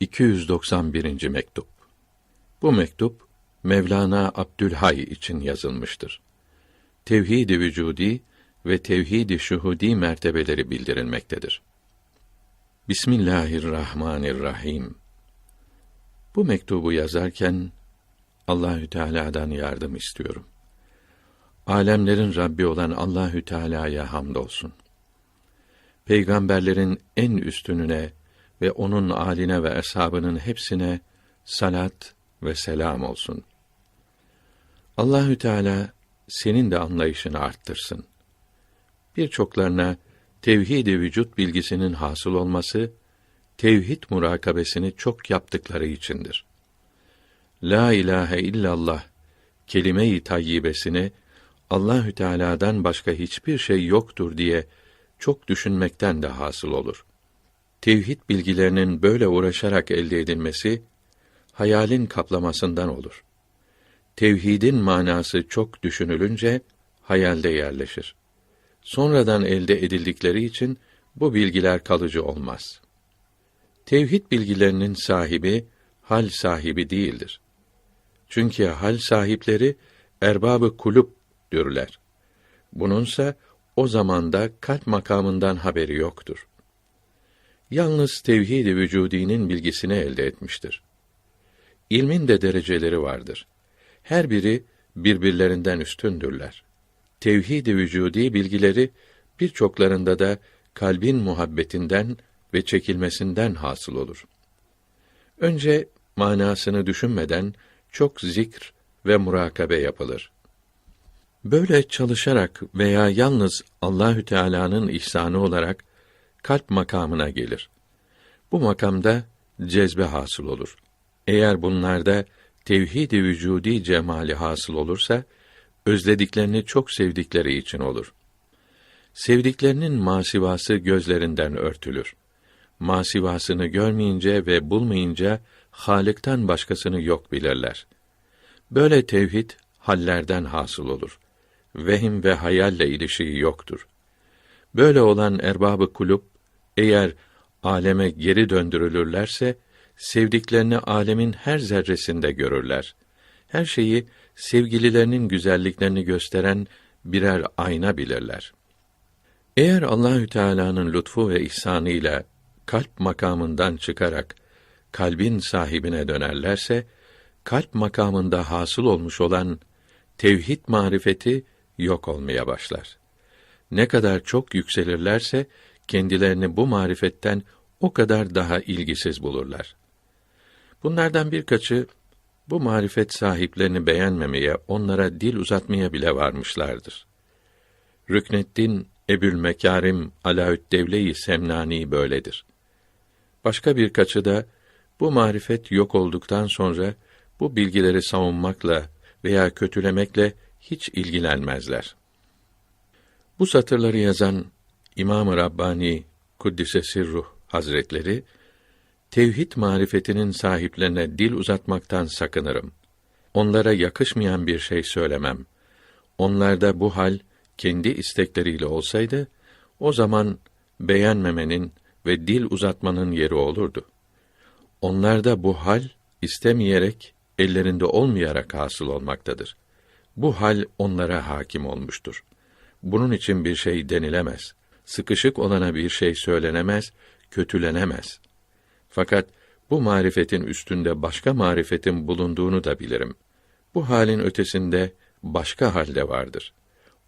291. mektup. Bu mektup Mevlana Abdülhay için yazılmıştır. Tevhid-i vücudi ve tevhid-i şuhudi mertebeleri bildirilmektedir. Bismillahirrahmanirrahim. Bu mektubu yazarken Allahü Teala'dan yardım istiyorum. Alemlerin Rabbi olan Allahü Teala'ya hamdolsun. Peygamberlerin en üstününe ve onun aline ve eshabının hepsine salat ve selam olsun. Allahü Teala senin de anlayışını arttırsın. Birçoklarına tevhid-i vücut bilgisinin hasıl olması tevhid murakabesini çok yaptıkları içindir. La ilahe illallah kelime-i tayyibesini Allahü Teala'dan başka hiçbir şey yoktur diye çok düşünmekten de hasıl olur. Tevhid bilgilerinin böyle uğraşarak elde edilmesi hayalin kaplamasından olur. Tevhidin manası çok düşünülünce hayalde yerleşir. Sonradan elde edildikleri için bu bilgiler kalıcı olmaz. Tevhid bilgilerinin sahibi hal sahibi değildir. Çünkü hal sahipleri erbabı kulüp dürler. Bununsa o zamanda kalp makamından haberi yoktur. Yalnız tevhid-i vücudinin bilgisini elde etmiştir. İlmin de dereceleri vardır. Her biri birbirlerinden üstündürler. Tevhid-i vücudi bilgileri birçoklarında da kalbin muhabbetinden ve çekilmesinden hasıl olur. Önce manasını düşünmeden çok zikr ve murakabe yapılır. Böyle çalışarak veya yalnız Allahü Teala'nın ihsanı olarak kalp makamına gelir. Bu makamda cezbe hasıl olur. Eğer bunlarda tevhid-i vücudi cemali hasıl olursa özlediklerini çok sevdikleri için olur. Sevdiklerinin masivası gözlerinden örtülür. Masivasını görmeyince ve bulmayınca Halık'tan başkasını yok bilirler. Böyle tevhid hallerden hasıl olur. Vehim ve hayalle ilişiği yoktur. Böyle olan erbabı kulüp eğer aleme geri döndürülürlerse sevdiklerini alemin her zerresinde görürler. Her şeyi sevgililerinin güzelliklerini gösteren birer ayna bilirler. Eğer Allahü Teala'nın lütfu ve ihsanıyla kalp makamından çıkarak kalbin sahibine dönerlerse kalp makamında hasıl olmuş olan tevhid marifeti yok olmaya başlar. Ne kadar çok yükselirlerse kendilerini bu marifetten o kadar daha ilgisiz bulurlar. Bunlardan birkaçı bu marifet sahiplerini beğenmemeye, onlara dil uzatmaya bile varmışlardır. Rükneddin Ebül Mekarim Alaüddevle-i Semnani böyledir. Başka birkaçı da bu marifet yok olduktan sonra bu bilgileri savunmakla veya kötülemekle hiç ilgilenmezler. Bu satırları yazan İmam-ı Rabbani Kuddise Sirruh Hazretleri tevhid marifetinin sahiplerine dil uzatmaktan sakınırım. Onlara yakışmayan bir şey söylemem. Onlarda bu hal kendi istekleriyle olsaydı o zaman beğenmemenin ve dil uzatmanın yeri olurdu. Onlarda bu hal istemeyerek, ellerinde olmayarak hasıl olmaktadır. Bu hal onlara hakim olmuştur. Bunun için bir şey denilemez. Sıkışık olana bir şey söylenemez, kötülenemez. Fakat bu marifetin üstünde başka marifetin bulunduğunu da bilirim. Bu halin ötesinde başka halde vardır.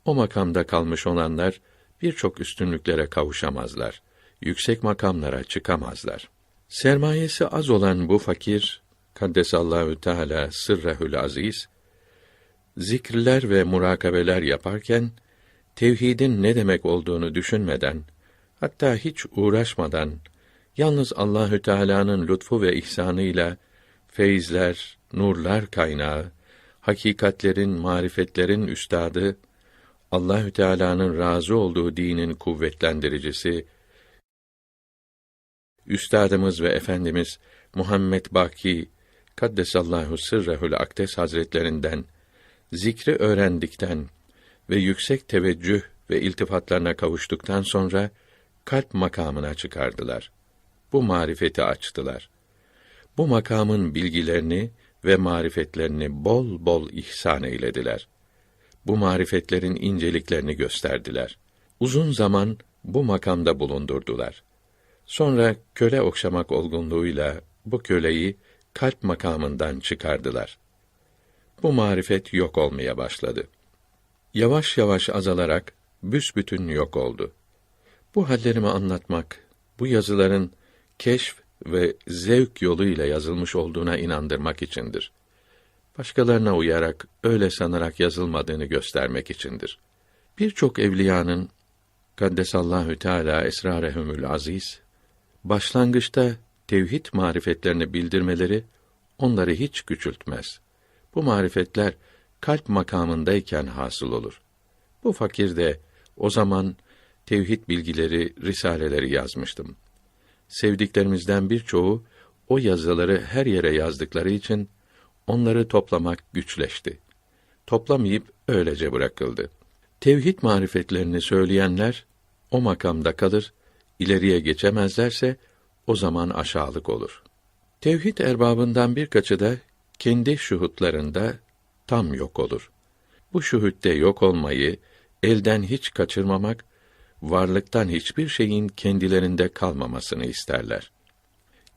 O makamda kalmış olanlar birçok üstünlüklere kavuşamazlar. Yüksek makamlara çıkamazlar. Sermayesi az olan bu fakir Kaddesallahu Teala sırrehül aziz zikirler ve murakabeler yaparken tevhidin ne demek olduğunu düşünmeden hatta hiç uğraşmadan yalnız Allahü Teala'nın lütfu ve ihsanıyla feyizler, nurlar kaynağı, hakikatlerin, marifetlerin üstadı, Allahü Teala'nın razı olduğu dinin kuvvetlendiricisi, üstadımız ve efendimiz Muhammed Baki Kaddesallahu sırrehül akdes hazretlerinden zikri öğrendikten ve yüksek teveccüh ve iltifatlarına kavuştuktan sonra kalp makamına çıkardılar. Bu marifeti açtılar. bu makamın bilgilerini ve marifetlerini bol bol ihsan eylediler. Bu marifetlerin inceliklerini gösterdiler. Uzun zaman bu makamda bulundurdular. Sonra köle okşamak olgunluğuyla bu köleyi kalp makamından çıkardılar. Bu marifet yok olmaya başladı. Yavaş yavaş azalarak büsbütün yok oldu. Bu hallerimi anlatmak, bu yazıların keşf ve zevk yoluyla yazılmış olduğuna inandırmak içindir. Başkalarına uyarak, öyle sanarak yazılmadığını göstermek içindir. Birçok evliyanın Kaddesallahu Teala esrarehumül aziz başlangıçta tevhid marifetlerini bildirmeleri onları hiç küçültmez. Bu marifetler kalp makamındayken hasıl olur. Bu fakir de o zaman tevhid bilgileri, risaleleri yazmıştım. Sevdiklerimizden birçoğu o yazıları her yere yazdıkları için onları toplamak güçleşti. Toplamayıp öylece bırakıldı. Tevhid marifetlerini söyleyenler o makamda kalır, ileriye geçemezlerse o zaman aşağılık olur. Tevhid erbabından birkaçı da kendi şuhutlarında tam yok olur. Bu şuhütte yok olmayı elden hiç kaçırmamak, varlıktan hiçbir şeyin kendilerinde kalmamasını isterler.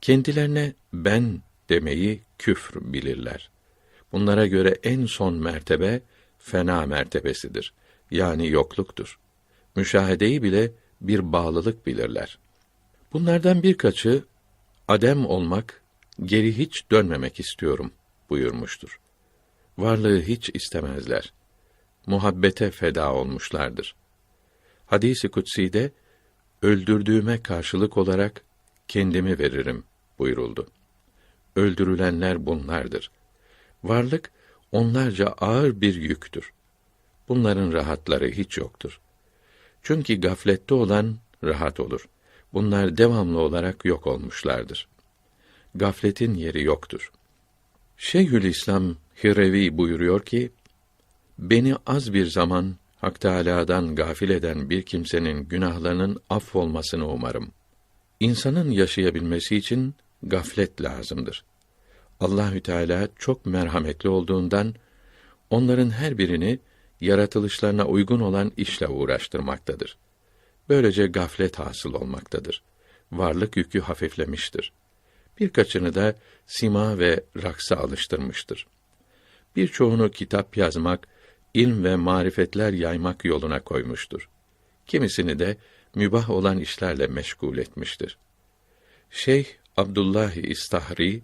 Kendilerine ben demeyi küfr bilirler. Bunlara göre en son mertebe fena mertebesidir. Yani yokluktur. Müşahedeyi bile bir bağlılık bilirler. Bunlardan birkaçı adem olmak, geri hiç dönmemek istiyorum buyurmuştur. Varlığı hiç istemezler. Muhabbete feda olmuşlardır. Hadisi kutsi'de öldürdüğüme karşılık olarak kendimi veririm buyuruldu. Öldürülenler bunlardır. Varlık onlarca ağır bir yüktür. Bunların rahatları hiç yoktur. Çünkü gaflette olan rahat olur. Bunlar devamlı olarak yok olmuşlardır. Gafletin yeri yoktur. Şeyhülislam Hirevi buyuruyor ki, beni az bir zaman Hak Teâlâ'dan gafil eden bir kimsenin günahlarının affolmasını umarım. İnsanın yaşayabilmesi için gaflet lazımdır. Allahü Teala çok merhametli olduğundan onların her birini yaratılışlarına uygun olan işle uğraştırmaktadır. Böylece gaflet hasıl olmaktadır. Varlık yükü hafiflemiştir. Birkaçını da sima ve raksa alıştırmıştır. Birçoğunu kitap yazmak, ilm ve marifetler yaymak yoluna koymuştur. Kimisini de mübah olan işlerle meşgul etmiştir. Şeyh Abdullah İstahri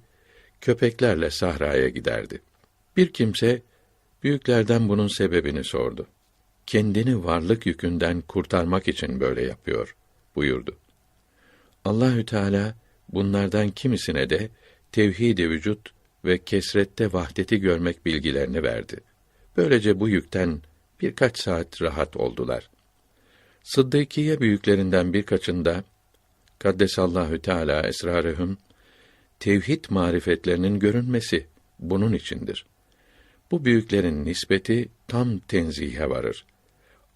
köpeklerle sahraya giderdi. Bir kimse büyüklerden bunun sebebini sordu. Kendini varlık yükünden kurtarmak için böyle yapıyor buyurdu. Allahü Teala bunlardan kimisine de tevhid-i vücut ve kesrette vahdeti görmek bilgilerini verdi. Böylece bu yükten birkaç saat rahat oldular. Sıddıkiye büyüklerinden birkaçında Kaddesallahu Teala esrarehum tevhid marifetlerinin görünmesi bunun içindir. Bu büyüklerin nispeti tam tenzihe varır.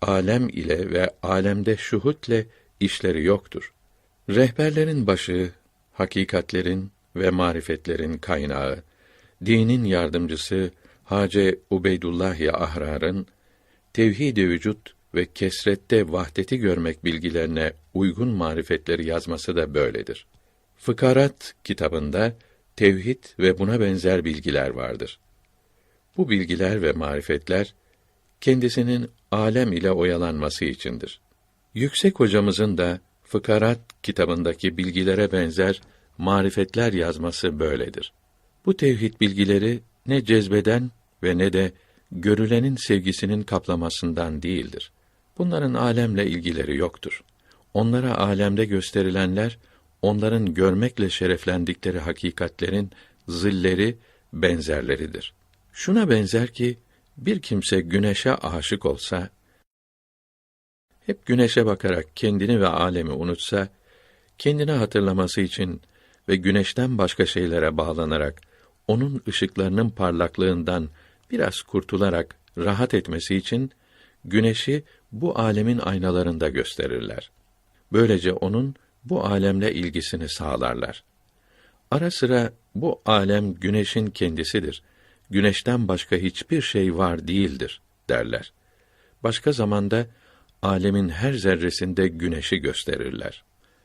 Alem ile ve alemde şuhutle işleri yoktur. Rehberlerin başı, hakikatlerin ve marifetlerin kaynağı, dinin yardımcısı Hace Ubeydullah Ahrar'ın tevhid-i vücut ve kesrette vahdeti görmek bilgilerine uygun marifetleri yazması da böyledir. Fıkarat kitabında tevhid ve buna benzer bilgiler vardır. Bu bilgiler ve marifetler kendisinin alem ile oyalanması içindir. Yüksek hocamızın da Fıkarat kitabındaki bilgilere benzer marifetler yazması böyledir. Bu tevhid bilgileri ne cezbeden ve ne de görülenin sevgisinin kaplamasından değildir. Bunların alemle ilgileri yoktur. Onlara alemde gösterilenler onların görmekle şereflendikleri hakikatlerin zilleri, benzerleridir. Şuna benzer ki bir kimse güneşe aşık olsa hep güneşe bakarak kendini ve alemi unutsa kendini hatırlaması için ve güneşten başka şeylere bağlanarak onun ışıklarının parlaklığından biraz kurtularak rahat etmesi için güneşi bu alemin aynalarında gösterirler. Böylece onun bu alemle ilgisini sağlarlar. Ara sıra bu alem güneşin kendisidir. Güneşten başka hiçbir şey var değildir derler. Başka zamanda alemin her zerresinde güneşi gösterirler.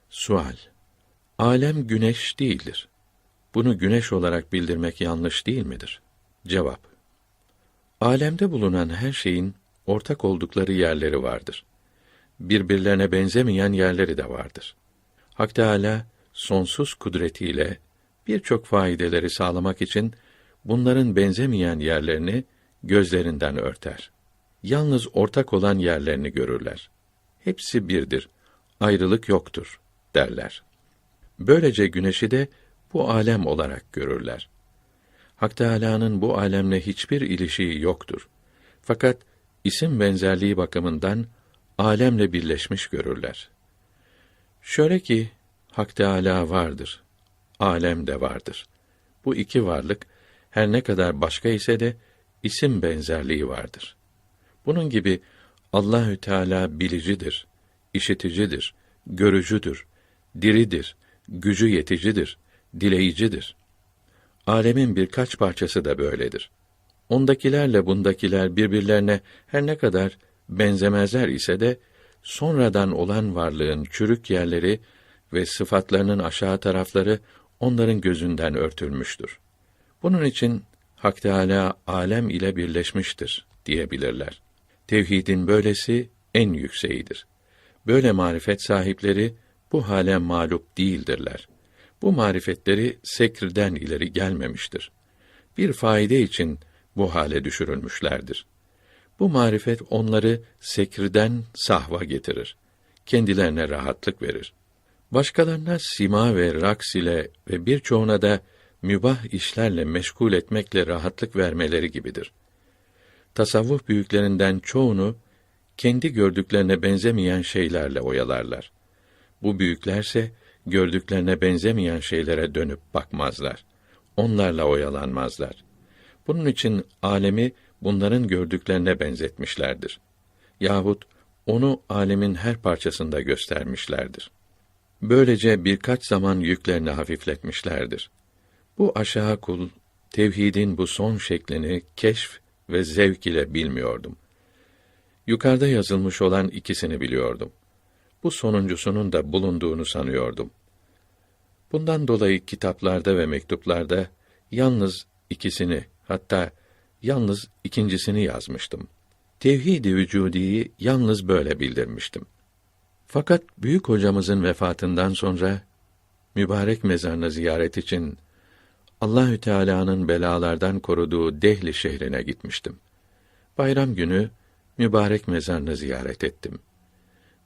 Sual: Alem güneş değildir. Bunu güneş olarak bildirmek yanlış değil midir? Cevap: Alemde bulunan her şeyin ortak oldukları yerleri vardır. Birbirlerine benzemeyen yerleri de vardır. Hak Teâlâ, sonsuz kudretiyle birçok faydeleri sağlamak için bunların benzemeyen yerlerini gözlerinden örter. Yalnız ortak olan yerlerini görürler. Hepsi birdir, ayrılık yoktur derler. Böylece güneşi de bu alem olarak görürler. Hak Teâlâ'nın bu alemle hiçbir ilişiği yoktur. Fakat isim benzerliği bakımından alemle birleşmiş görürler. Şöyle ki Hak Teâlâ vardır. Alem de vardır. Bu iki varlık her ne kadar başka ise de isim benzerliği vardır. Bunun gibi Allahü Teala bilicidir, işiticidir, görücüdür, diridir, gücü yeticidir, dileyicidir. Alemin birkaç parçası da böyledir. Ondakilerle bundakiler birbirlerine her ne kadar benzemezler ise de sonradan olan varlığın çürük yerleri ve sıfatlarının aşağı tarafları onların gözünden örtülmüştür. Bunun için Hak Teâlâ alem ile birleşmiştir diyebilirler. Tevhidin böylesi en yükseğidir. Böyle marifet sahipleri bu hale mağlup değildirler. Bu marifetleri sekrden ileri gelmemiştir. Bir faide için bu hale düşürülmüşlerdir. Bu marifet onları sekrden sahva getirir. Kendilerine rahatlık verir. Başkalarına sima ve raks ile ve birçoğuna da mübah işlerle meşgul etmekle rahatlık vermeleri gibidir. Tasavvuf büyüklerinden çoğunu kendi gördüklerine benzemeyen şeylerle oyalarlar. Bu büyüklerse gördüklerine benzemeyen şeylere dönüp bakmazlar. Onlarla oyalanmazlar. Bunun için alemi bunların gördüklerine benzetmişlerdir. Yahut onu alemin her parçasında göstermişlerdir. Böylece birkaç zaman yüklerini hafifletmişlerdir. Bu aşağı kul tevhidin bu son şeklini keşf ve zevk ile bilmiyordum. Yukarıda yazılmış olan ikisini biliyordum. Bu sonuncusunun da bulunduğunu sanıyordum. Bundan dolayı kitaplarda ve mektuplarda yalnız ikisini, hatta yalnız ikincisini yazmıştım. Tevhid-i vücudiyi yalnız böyle bildirmiştim. Fakat büyük hocamızın vefatından sonra mübarek mezarını ziyaret için Allahü Teala'nın belalardan koruduğu Dehli şehrine gitmiştim. Bayram günü mübarek mezarını ziyaret ettim.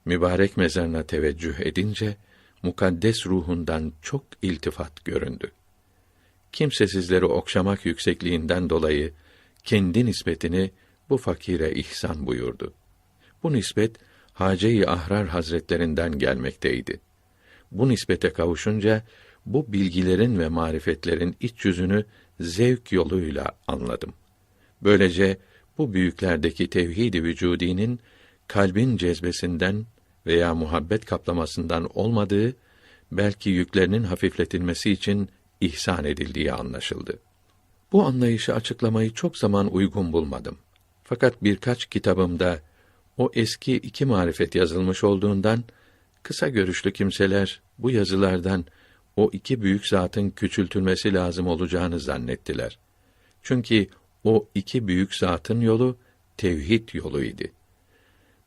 Mübarek mezarına teveccüh edince mukaddes ruhundan çok iltifat göründü. Kimsesizleri okşamak yüksekliğinden dolayı kendi nispetini bu fakire ihsan buyurdu. Bu nispet Hace-i Ahrar Hazretlerinden gelmekteydi. Bu nispete kavuşunca bu bilgilerin ve marifetlerin iç yüzünü zevk yoluyla anladım. Böylece bu büyüklerdeki tevhid-i vücudinin kalbin cezbesinden veya muhabbet kaplamasından olmadığı, belki yüklerinin hafifletilmesi için ihsan edildiği anlaşıldı. Bu anlayışı açıklamayı çok zaman uygun bulmadım. Fakat birkaç kitabımda o eski iki marifet yazılmış olduğundan kısa görüşlü kimseler bu yazılardan o iki büyük zatın küçültülmesi lazım olacağını zannettiler. Çünkü o iki büyük zatın yolu tevhid yoluydu.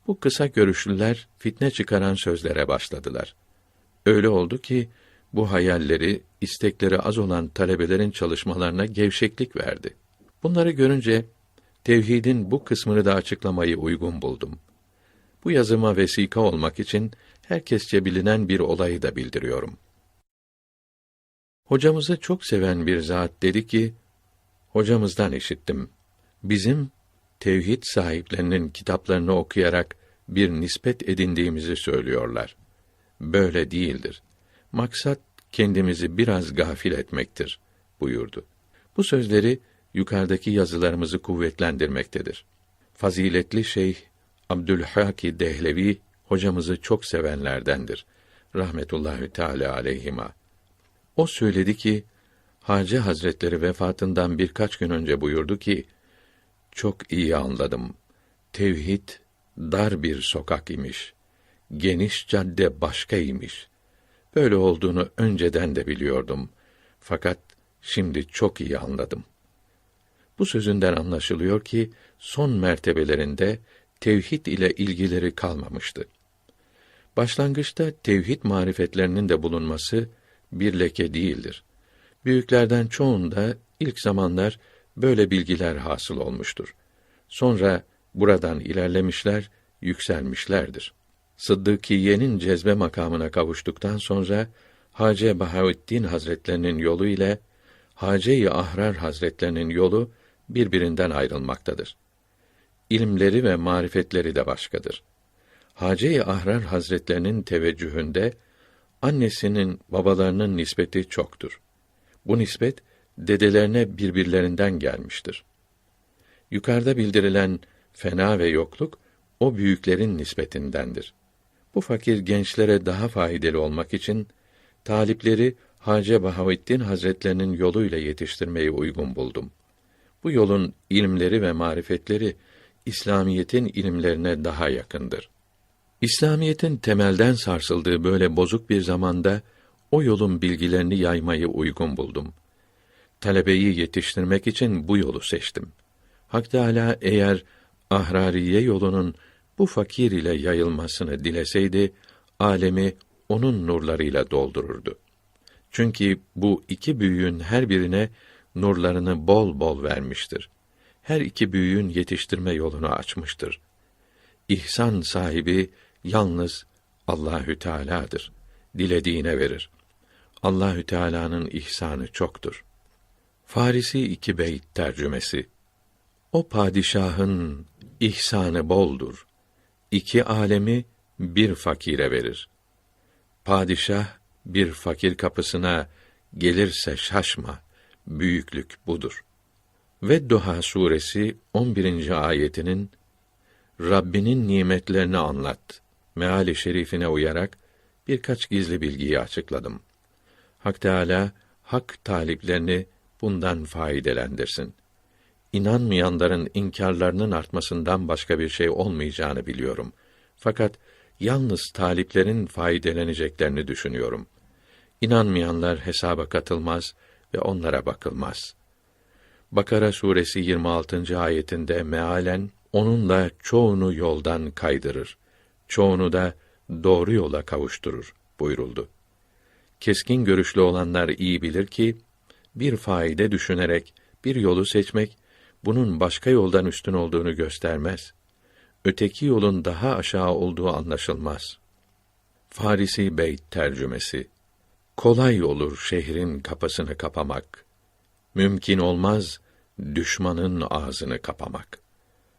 Bu kısa görüşlüler fitne çıkaran sözlere başladılar. Öyle oldu ki bu hayalleri, istekleri az olan talebelerin çalışmalarına gevşeklik verdi. Bunları görünce tevhidin bu kısmını da açıklamayı uygun buldum. Bu yazıma vesika olmak için herkesçe bilinen bir olayı da bildiriyorum. Hocamızı çok seven bir zat dedi ki, hocamızdan işittim. Bizim tevhid sahiplerinin kitaplarını okuyarak bir nispet edindiğimizi söylüyorlar. Böyle değildir. Maksat kendimizi biraz gafil etmektir buyurdu. Bu sözleri yukarıdaki yazılarımızı kuvvetlendirmektedir. Faziletli Şeyh Abdülhaki Dehlevi hocamızı çok sevenlerdendir. Rahmetullahi Teala aleyhima. O söyledi ki Hacı Hazretleri vefatından birkaç gün önce buyurdu ki, çok iyi anladım. Tevhid dar bir sokak imiş. Geniş cadde başka imiş. Böyle olduğunu önceden de biliyordum. Fakat şimdi çok iyi anladım. Bu sözünden anlaşılıyor ki son mertebelerinde tevhid ile ilgileri kalmamıştı. Başlangıçta tevhid marifetlerinin de bulunması bir leke değildir. Büyüklerden çoğunda ilk zamanlar böyle bilgiler hasıl olmuştur. Sonra buradan ilerlemişler, yükselmişlerdir. Sıddıkiye'nin cezbe makamına kavuştuktan sonra Hace Bahaüddin Hazretlerinin yolu ile Hace-i Ahrar Hazretlerinin yolu birbirinden ayrılmaktadır. İlimleri ve marifetleri de başkadır. Hace-i Ahrar Hazretlerinin teveccühünde annesinin, babalarının nispeti çoktur. Bu nispet dedelerine birbirlerinden gelmiştir. Yukarıda bildirilen fena ve yokluk o büyüklerin nispetindendir. Bu fakir gençlere daha faydalı olmak için talipleri Hace Bahavettin Hazretlerinin yoluyla yetiştirmeyi uygun buldum. Bu yolun ilimleri ve marifetleri İslamiyetin ilimlerine daha yakındır. İslamiyetin temelden sarsıldığı böyle bozuk bir zamanda o yolun bilgilerini yaymayı uygun buldum. Talebeyi yetiştirmek için bu yolu seçtim. Hak Teâlâ eğer ahrariye yolunun bu fakir ile yayılmasını dileseydi, alemi onun nurlarıyla doldururdu. Çünkü bu iki büyüğün her birine nurlarını bol bol vermiştir. Her iki büyüğün yetiştirme yolunu açmıştır. İhsan sahibi yalnız Allahü Teala'dır. Dilediğine verir. Allahü Teala'nın ihsanı çoktur. Farisi iki beyt tercümesi. O padişahın ihsanı boldur. İki alemi bir fakire verir. Padişah bir fakir kapısına gelirse şaşma. Büyüklük budur. Ve Duha suresi 11. ayetinin Rabbinin nimetlerini anlat meali şerifine uyarak birkaç gizli bilgiyi açıkladım. Hak Teâlâ, hak taliplerini bundan faydelendirsin. İnanmayanların inkarlarının artmasından başka bir şey olmayacağını biliyorum. Fakat yalnız taliplerin faydeleneceklerini düşünüyorum. İnanmayanlar hesaba katılmaz ve onlara bakılmaz. Bakara suresi 26. ayetinde mealen onunla çoğunu yoldan kaydırır. Çoğunu da doğru yola kavuşturur buyuruldu. Keskin görüşlü olanlar iyi bilir ki bir faide düşünerek bir yolu seçmek bunun başka yoldan üstün olduğunu göstermez. Öteki yolun daha aşağı olduğu anlaşılmaz. Farisi Beyt tercümesi Kolay olur şehrin kapısını kapamak. Mümkün olmaz düşmanın ağzını kapamak.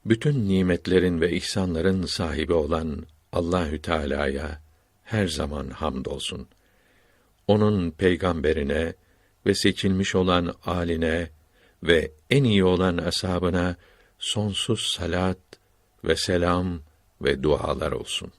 Bütün nimetlerin ve ihsanların sahibi olan Allahü Teala'ya her zaman hamdolsun. Onun peygamberine ve seçilmiş olan aline ve en iyi olan ashabına sonsuz salat ve selam ve dualar olsun.